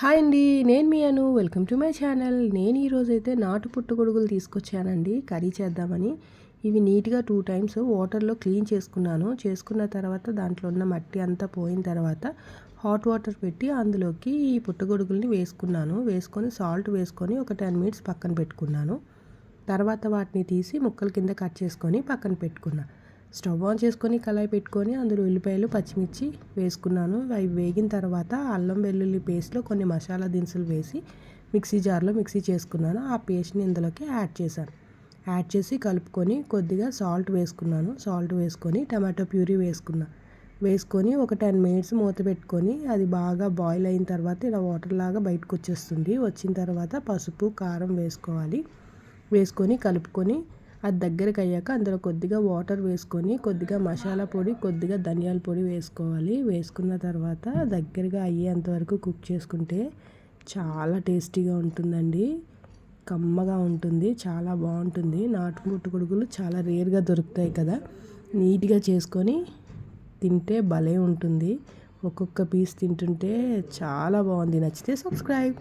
Hi అండి నేను మీ Anu. Welcome to my channel. నేను ఈరోజు అయితే నాటు పుట్టగొడుగులు తీసుకొచ్చానండి. కర్రీ చేద్దామని. ఇవి నీట్గా టూ టైమ్స్ వాటర్లో క్లీన్ చేసుకున్నాను. చేసుకున్న తర్వాత దాంట్లో ఉన్న మట్టి అంతా పోయిన తర్వాత హాట్ వాటర్ పెట్టి అందులోకి ఈ పుట్టగొడుగుల్ని వేసుకున్నాను. వేసుకొని సాల్ట్ వేసుకొని ఒక టెన్ మినిట్స్ పక్కన పెట్టుకున్నాను. తర్వాత వాటిని తీసి ముక్కల కింద కట్ చేసుకొని పక్కన పెట్టుకున్నాను స్టవ్ ఆన్ చేసుకొని కళాయి పెట్టుకొని అందులో ఉల్లిపాయలు పచ్చిమిర్చి వేసుకున్నాను. అవి వేగిన తర్వాత అల్లం వెల్లుల్లి పేస్ట్లో కొన్ని మసాలా దినుసులు వేసి మిక్సీ జార్లో మిక్సీ చేసుకున్నాను. ఆ పేస్ట్ని ఇందులోకి యాడ్ చేశాను. యాడ్ చేసి కలుపుకొని కొద్దిగా సాల్ట్ వేసుకున్నాను. సాల్ట్ వేసుకొని టమాటో ప్యూరీ వేసుకున్నాను వేసుకొని ఒక టెన్ మినిట్స్ మూత పెట్టుకొని అది బాగా బాయిల్ అయిన తర్వాత ఇలా వాటర్ లాగా బయటకు వచ్చేస్తుంది. వచ్చిన తర్వాత పసుపు కారం వేసుకోవాలి. వేసుకొని కలుపుకొని అది దగ్గరికి అయ్యాక అందులో కొద్దిగా వాటర్ వేసుకొని కొద్దిగా మసాలా పొడి కొద్దిగా ధనియాల పొడి వేసుకోవాలి. వేసుకున్న తర్వాత దగ్గరగా అయ్యేంత వరకు కుక్ చేసుకుంటే చాలా టేస్టీగా ఉంటుందండి. కమ్మగా ఉంటుంది చాలా బాగుంటుంది. నాటు కొడుకులు చాలా రేర్గా దొరుకుతాయి కదా. నీట్గా చేసుకొని తింటే భలే ఉంటుంది. ఒక్కొక్క పీస్ తింటుంటే చాలా బాగుంది. నచ్చితే సబ్స్క్రైబ్.